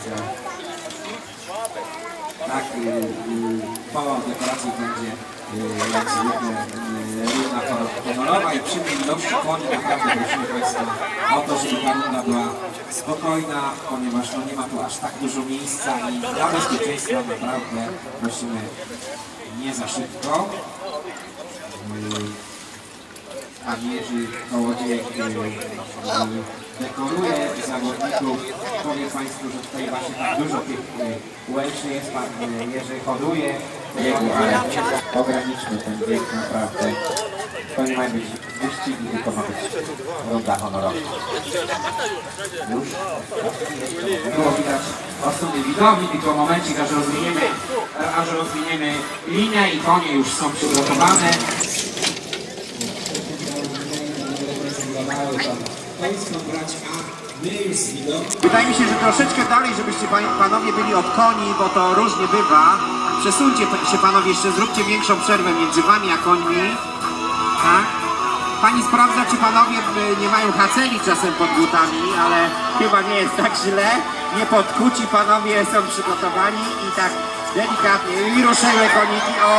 także tak, y, y, połowa dekoracji będzie y, jak zwykle runda honorowa i przy tej ilości koni naprawdę prosimy Państwa o to, żeby ta runda była spokojna, ponieważ no, nie ma tu aż tak dużo miejsca i dla bezpieczeństwa naprawdę prosimy nie za szybko. Pan Jerzy Kołodziej dekoruje zawodników. Powiem Państwu, że tutaj właśnie tak dużo tych y, łęczy jest. Pan y, Jerzy hoduje ograniczmy ten bieg naprawdę. To nie mają być wyścigi, tylko ma być runda honorowa. Już? Było widać od strony widowni, tylko momencik, aż rozwiniemy, aż rozwiniemy linię i konie już są przygotowane. Wydaje mi się, że troszeczkę dalej, żebyście pan- panowie byli od koni, bo to różnie bywa. Przesuńcie się panowie jeszcze, zróbcie większą przerwę między wami a końmi. Tak? Pani sprawdza, czy panowie nie mają haceli czasem pod butami, ale chyba nie jest tak źle. Nie podkuci panowie są przygotowani i tak delikatnie i ruszyły koniki. O,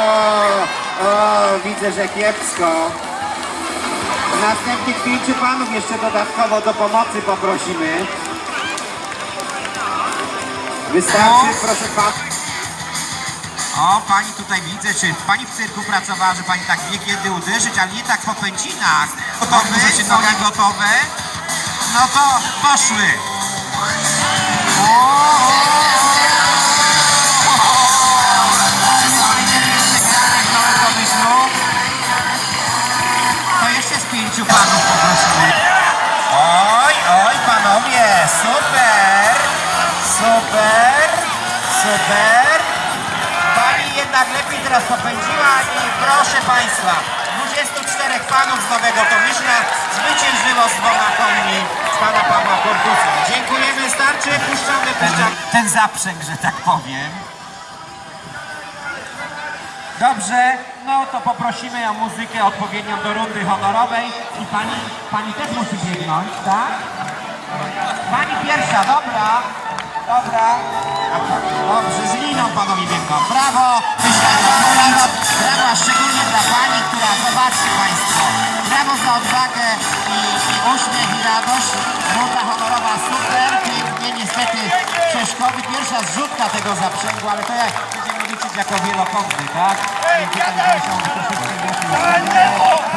o, widzę, że kiepsko. Następnych pięciu panów jeszcze dodatkowo do pomocy poprosimy. Wystarczy, proszę pan. O, pani tutaj widzę, czy pani w cyrku pracowała, że pani tak wie kiedy uderzyć, ale nie tak po pędzinach. Gotowy? Nogi gotowe? No to poszły. Nowy panów. Oj, oj, panowie, super, super, super. Pani jednak lepiej teraz popędziła i proszę Państwa, 24 panów z Nowego Tomyśla zwyciężyło z dwoma koni Pana Pawła Korpusa. Dziękujemy, starczy, puszczamy pęczak. Ten zaprzęg, że tak powiem. Dobrze, no to poprosimy o muzykę odpowiednią do rundy honorowej i pani, pani też musi biegnąć, tak? Pani pierwsza, dobra, dobra. Dobrze, z liną panowie biegną. Brawo, brawo, brawo, szczególnie dla pani, która, zobaczcie państwo, brawo za odwagę i, i uśmiech i radość. Runda honorowa super, pięknie, niestety przeszkody, pierwsza zrzutka tego zaprzęgu, ale to jak będziemy liczyć jako wielokątny, tak?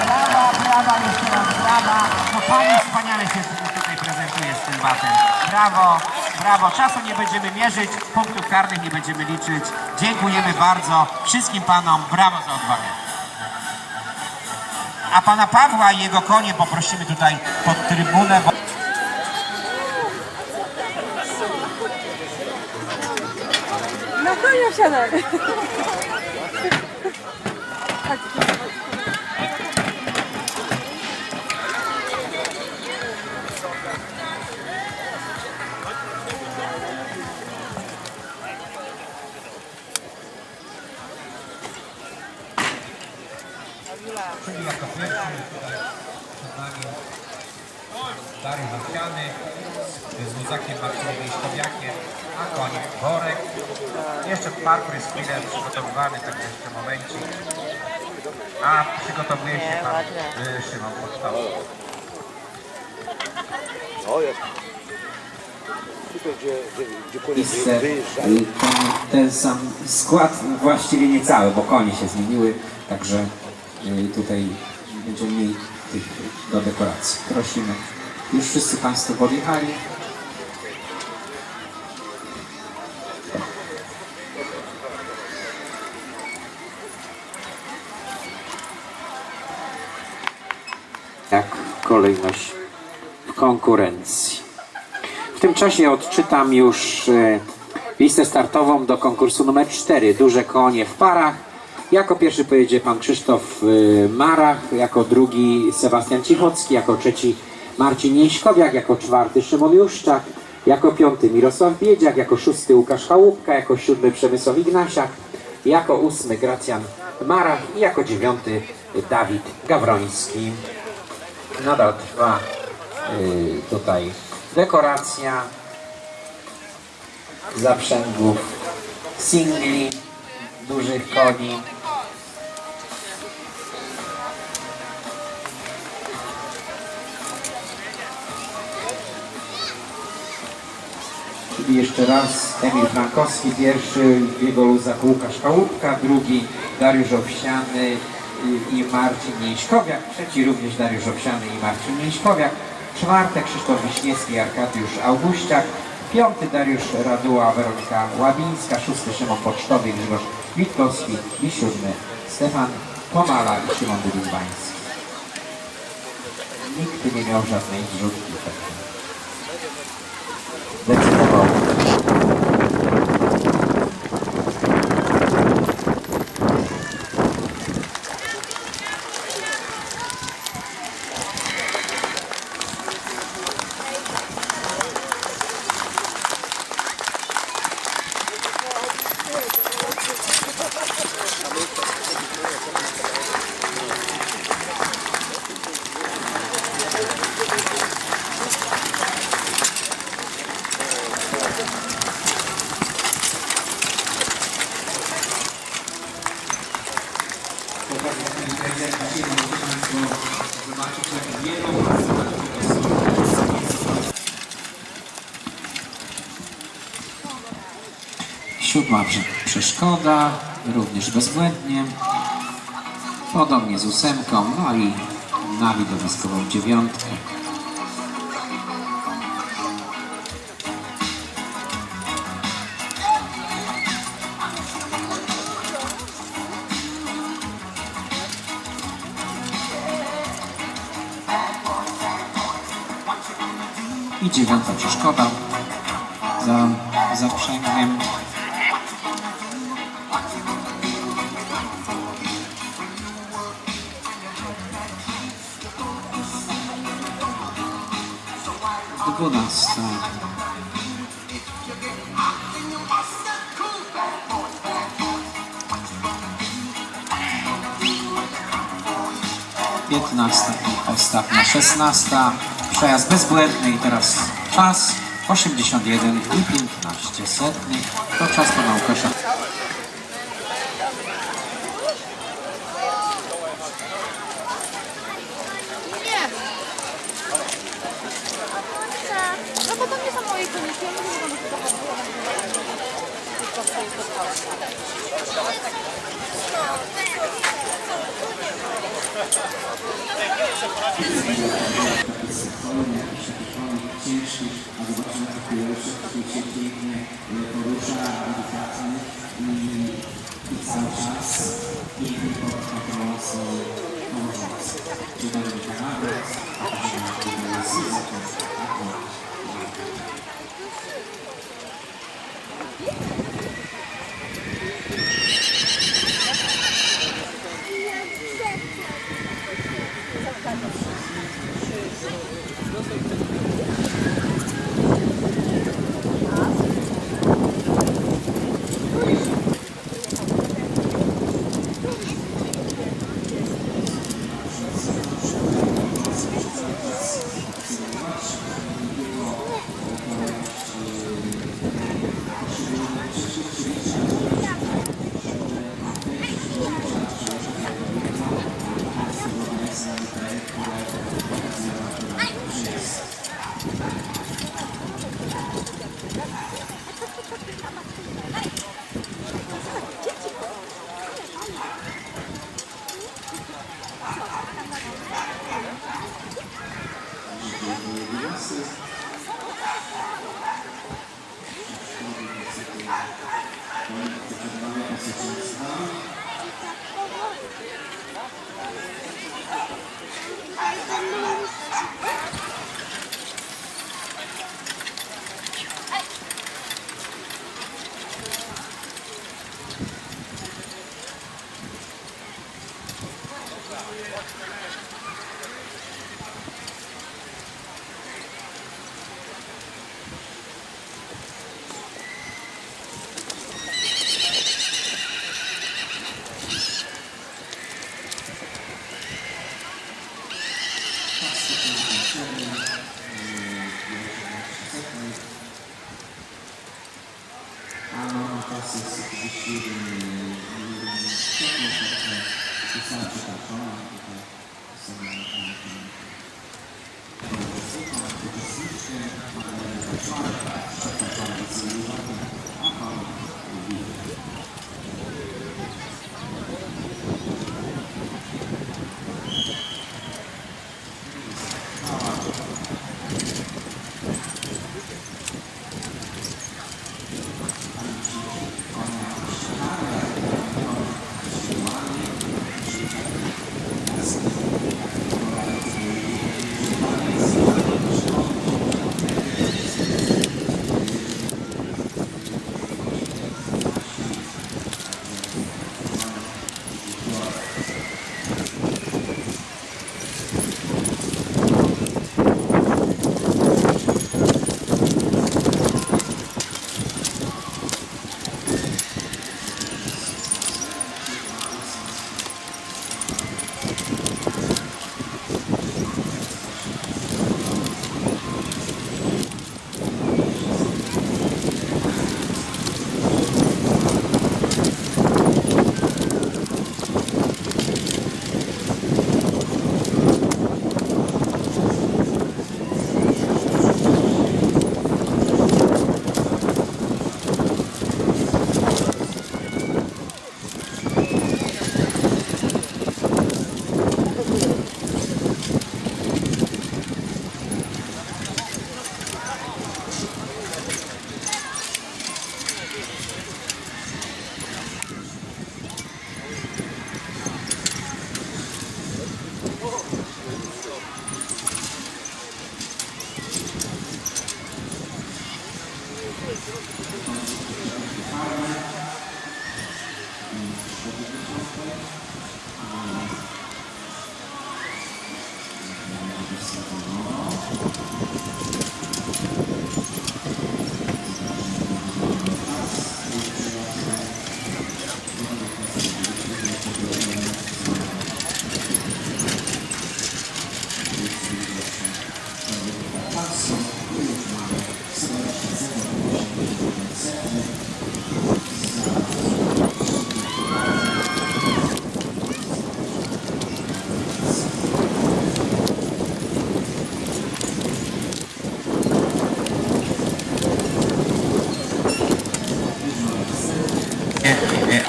Brawa, brawa, jeszcze raz brawa. No pani wspaniale się tutaj prezentuje z tym batem. Brawo, brawo. Czasu nie będziemy mierzyć, punktów karnych nie będziemy liczyć. Dziękujemy bardzo wszystkim panom. Brawo za odwagę. A pana Pawła i jego konie poprosimy tutaj pod trybunę. Bo... Na konia wsiadaj. Czyli jako pierwszy tutaj przed nami Dariusz Owsiany z Luzakiem Marcinem Wieśkowiakiem, a koń Worek. Jeszcze parkour jest chwilę przygotowywany, tak jeszcze momencik. A przygotowuje się pan y, Szymon Podstał. Tutaj, gdzie, gdzie, gdzie konie miejsce, wyjeżdżają. y, ten, ten sam skład, właściwie nie cały, bo konie się zmieniły, także y, tutaj będziemy mieli tych do dekoracji. Prosimy. Już wszyscy Państwo podjechali. Kolejność w konkurencji. W tym czasie odczytam już e, listę startową do konkursu numer 4. Duże konie w parach. Jako pierwszy pojedzie pan Krzysztof e, Marach, jako drugi Sebastian Cichocki, jako trzeci Marcin Nieśkowiak, jako czwarty Szymon Juszczak, jako piąty Mirosław Biedziak, jako szósty Łukasz Chałupka, jako siódmy Przemysław Ignasiak, jako ósmy Gracjan Marach i jako dziewiąty Dawid Gawroński. Nadal trwa y, tutaj dekoracja zaprzęgów singli, dużych koni. Czyli jeszcze raz Emil Frankowski, pierwszy w jego luzach Łukasz Chałupka, drugi Dariusz Owsiany i- Marcin Nieńśkowiak, trzeci również Dariusz Owsiany i Marcin Nieńśkowiak, czwarte Krzysztof Wiśniewski i Arkadiusz Auguściak, piąty Dariusz Raduła, Weronika Łabińska, szósty Szymon Pocztowy Grzegorz Witkowski i siódmy Stefan Pomala i Szymon Dylizbański. Nikt nie miał żadnej zrzutki. Decydował Siódma przeszkoda, również bezbłędnie. Podobnie z ósemką, no i na widowiskową dziewiątkę. I dziewiąta przeszkoda za zaprzęgiem. 15 i ostatnia 16. Przejazd bezbłędny i teraz czas 81 i 15 setnych. To czas pana Łukasza. No bo ciężkich, a zobaczmy jak pierwszy, który się pięknie porusza, delikatny i cały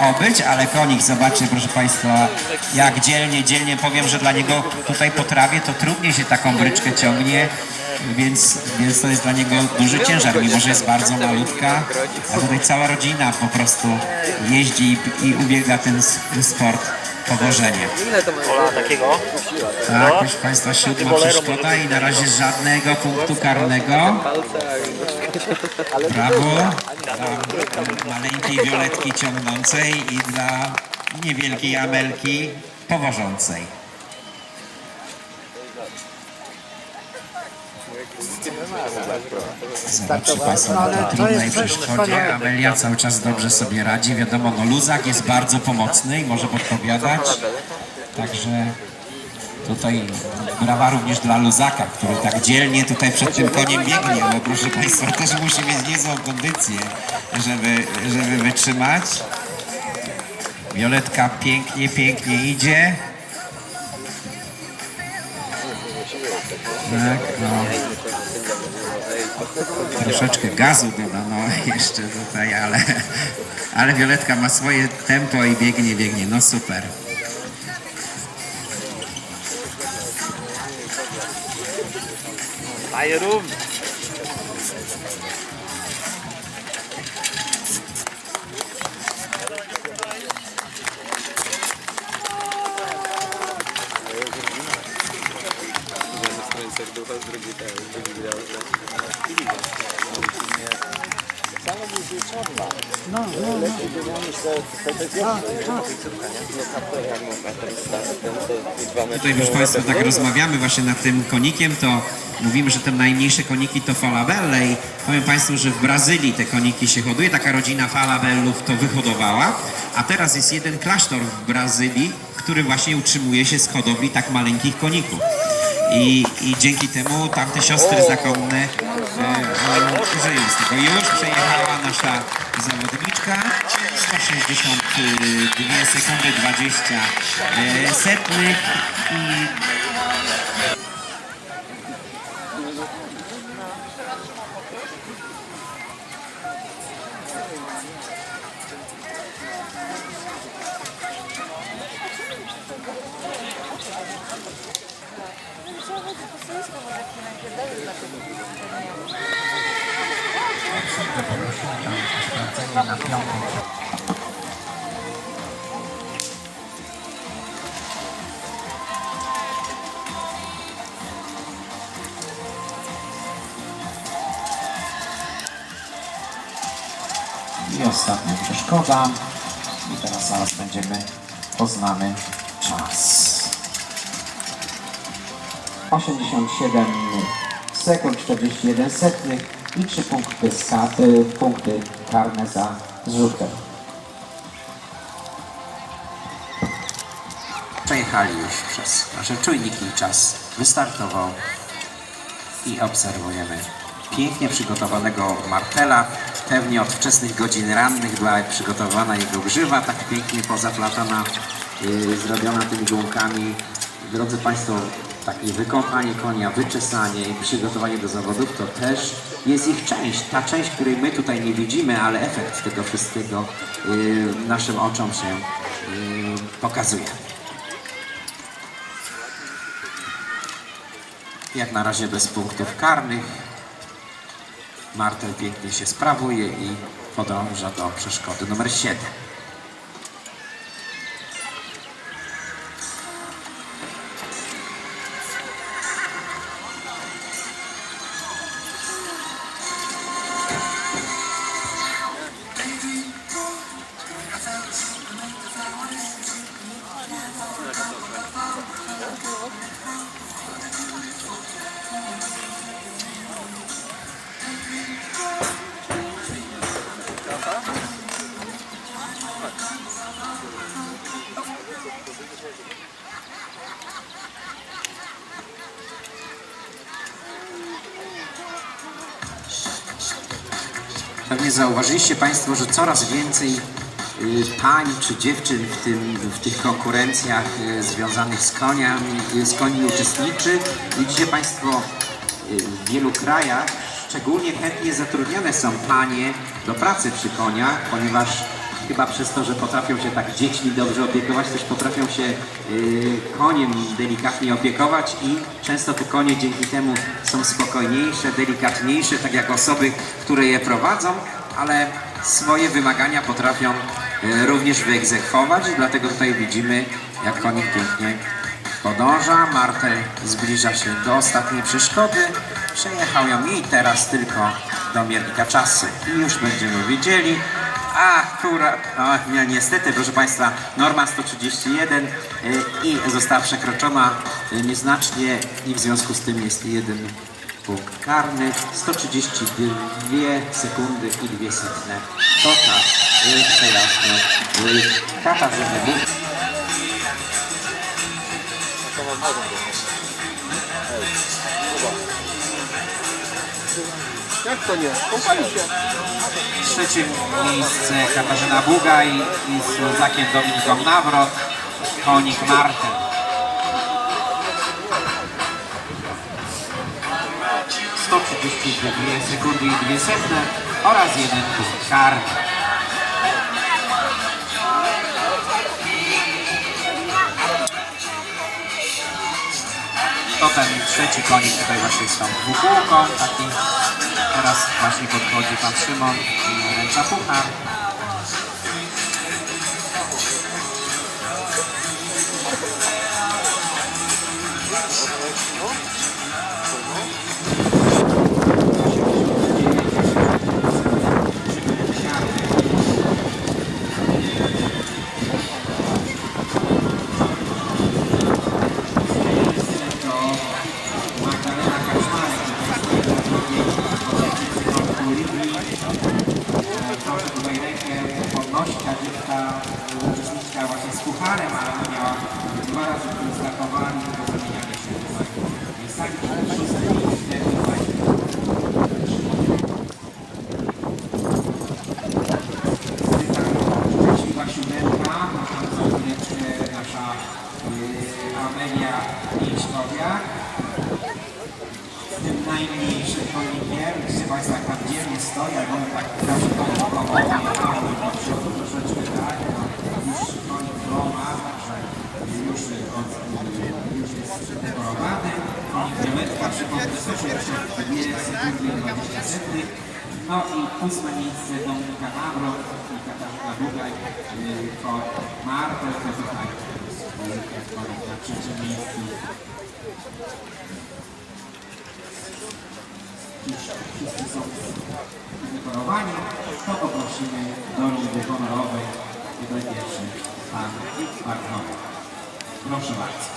obyć, ale konik, zobaczcie proszę Państwa, jak dzielnie, dzielnie powiem, że dla niego tutaj po trawie to trudniej się taką bryczkę ciągnie, więc, więc to jest dla niego duży ciężar, mimo że jest bardzo malutka, a tutaj cała rodzina po prostu jeździ i, i ubiega ten sport powożenie. takiego? Tak, proszę Państwa, siódma przeszkoda i na razie żadnego punktu karnego. Brawo dla maleńkiej Violetki ciągnącej i dla niewielkiej Amelki powożącej. Zobaczcie Państwo, na tej trudnej przeszkodzie Amelia cały czas dobrze sobie radzi. Wiadomo, no luzak jest bardzo pomocny i może podpowiadać. Także tutaj brawa również dla luzaka, który tak dzielnie tutaj przed tym koniem biegnie, bo proszę Państwa też musi mieć niezłą kondycję, żeby, żeby wytrzymać. Violetka pięknie, pięknie idzie. Tak, no. Troszeczkę gazu dodano jeszcze tutaj, ale, ale Violetka ma swoje tempo i biegnie, biegnie. No super. Równo. Tutaj proszę Państwa tak rozmawiamy właśnie nad tym konikiem, to mówimy, że te najmniejsze koniki to falabelle i powiem Państwu, że w Brazylii te koniki się hoduje, taka rodzina falabellów to wyhodowała, a teraz jest jeden klasztor w Brazylii, który właśnie utrzymuje się z hodowli tak maleńkich koników. I, i dzięki temu tamte siostry zakonne e, e, żyją z tego. Już przejechała nasza zawodniczka. 162 sekundy 20 e, setnych i I ostatnia przeszkoda. I teraz zaraz będziemy, poznamy czas. 87 sekund 41 setnych i 3 punkty, ska, y, punkty karne za zrzutem. Przejechali już przez nasze czujniki czas wystartował i obserwujemy pięknie przygotowanego martela. Pewnie od wczesnych godzin rannych była przygotowana jego grzywa, tak pięknie pozaplatana, yy, zrobiona tymi gąkami. Drodzy Państwo, takie wykąpanie konia, wyczesanie i przygotowanie do zawodów to też jest ich część. Ta część, której my tutaj nie widzimy, ale efekt tego wszystkiego yy, naszym oczom się yy, pokazuje. Jak na razie bez punktów karnych. Martel pięknie się sprawuje i podąża do przeszkody numer 7. zauważyliście Państwo, że coraz więcej y, pań czy dziewczyn w, tym, w tych konkurencjach y, związanych z koniami, y, z koni uczestniczy. Widzicie Państwo, w wielu krajach szczególnie chętnie zatrudniane są panie do pracy przy koniach, ponieważ chyba przez to, że potrafią się tak dziećmi dobrze opiekować, też potrafią się koniem delikatnie opiekować i często te konie dzięki temu są spokojniejsze, delikatniejsze, tak jak osoby, które je prowadzą, ale swoje wymagania potrafią y, również wyegzekwować, dlatego tutaj widzimy, jak konik pięknie podąża. Martel zbliża się do ostatniej przeszkody. Przejechał ją i teraz tylko do miernika czasu. I już będziemy wiedzieli, a która, o, nie, niestety, proszę Państwa, norma 131 y, i została przekroczona y, nieznacznie i w związku z tym jest jeden punkt karny. 132 sekundy i 2 setne. To czas y, przejazdu y, Katarzyny Buk. Jak to nie? Kąpali się. Trzecie miejsce Katarzyna Bugaj i z Ślązakiem Dominiką Nawrot, konik Marten. Trzydzieści dwie sekundy i dwie setne oraz jeden punkt karny. To ten trzeci konik tutaj właśnie tą dwukółką, taki teraz właśnie podchodzi pan Szymon i ręcza puchar. Mięśkowiak. Tym najmniejszym konikiem, Państwo jak tam dzielnie stoi, ale on tak zawsze koniukowo, do przodu troszeczkę tak, już konik Roma, także już, od, już jest zdekorowany. Konik Violetka, przypomnę, 162 sekundy i 20 sekund. No i ósme miejsce Dominika Nawrot i Katarzyna Bugaj, yy, to Marta, to tutaj wszyscy są zdekorowani, to poprosimy do rundy honorowej. Tutaj pierwszy pan Bartol. Proszę bardzo.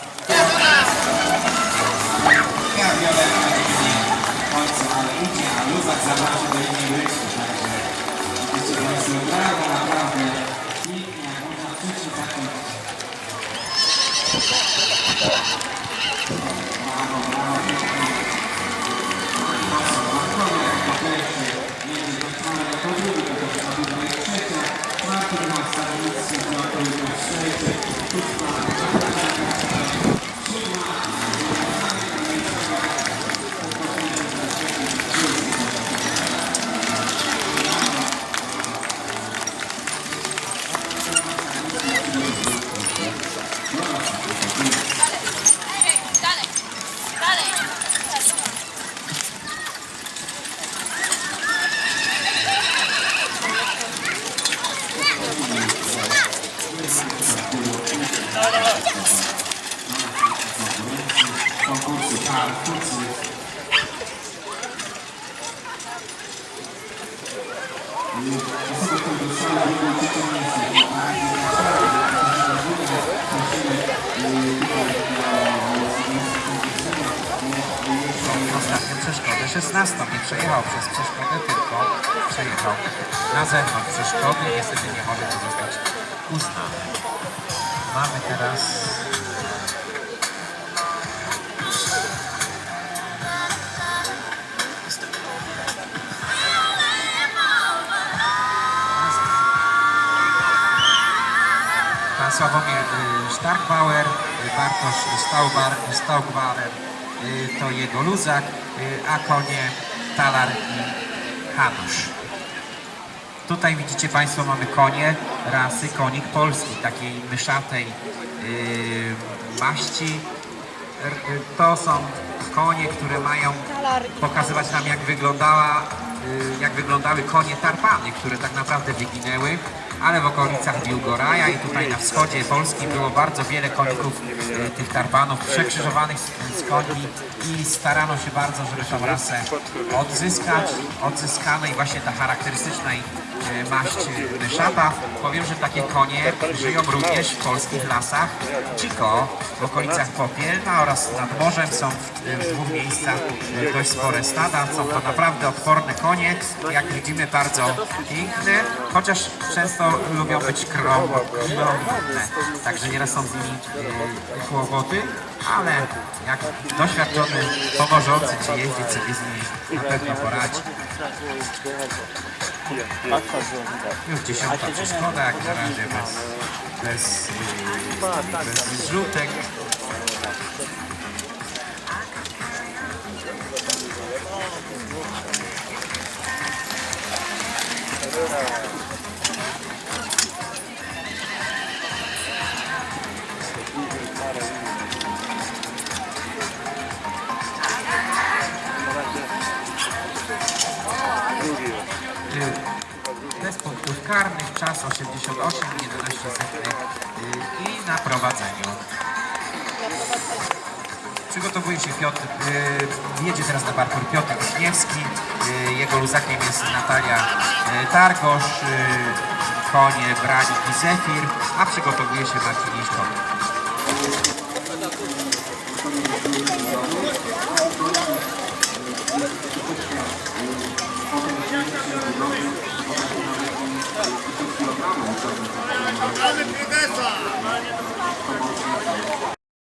Zewnątrz przeszkody. Niestety nie może zostać uznane. Mamy teraz Pan Sławomir y, Starkbauer, y, Bartosz Staubar, Staugbarer, y, to jego luzak, a konie Talar i Hanusz. Tutaj widzicie Państwo mamy konie rasy konik polski, takiej myszatej yy, maści. To są konie, które mają pokazywać nam jak wyglądała, yy, jak wyglądały konie tarpany, które tak naprawdę wyginęły, ale w okolicach Biłgoraja i tutaj na wschodzie Polski było bardzo wiele koników yy, tych tarpanów przekrzyżowanych z, z koni i starano się bardzo, żeby tą rasę odzyskać. Odzyskano i właśnie ta charakterystyczna i maść myszata. Powiem, że takie konie żyją również w polskich lasach Dziko, w okolicach Popielna oraz nad morzem są w, dwóch miejscach e, dość spore stada. Są to naprawdę odporne konie, jak widzimy bardzo piękne, chociaż często lubią być kromne, także nieraz są z nimi e, kłopoty, ale jak doświadczony pomożący Ci jeździć sobie z nimi na pewno poradzi. Już dziesiąta przeszkoda, jak na razie bez, bez, yy, bez zrzutek. Yy, karnych, czas 88, 11 sekund i na prowadzeniu. Przygotowuje się Piotr, yy, jedzie teraz na parkour Piotr Wiśniewski, yy, jego luzakiem jest Natalia yy, Targosz, konie Branik i Zefir, a przygotowuje się Marcin Iśkowicz.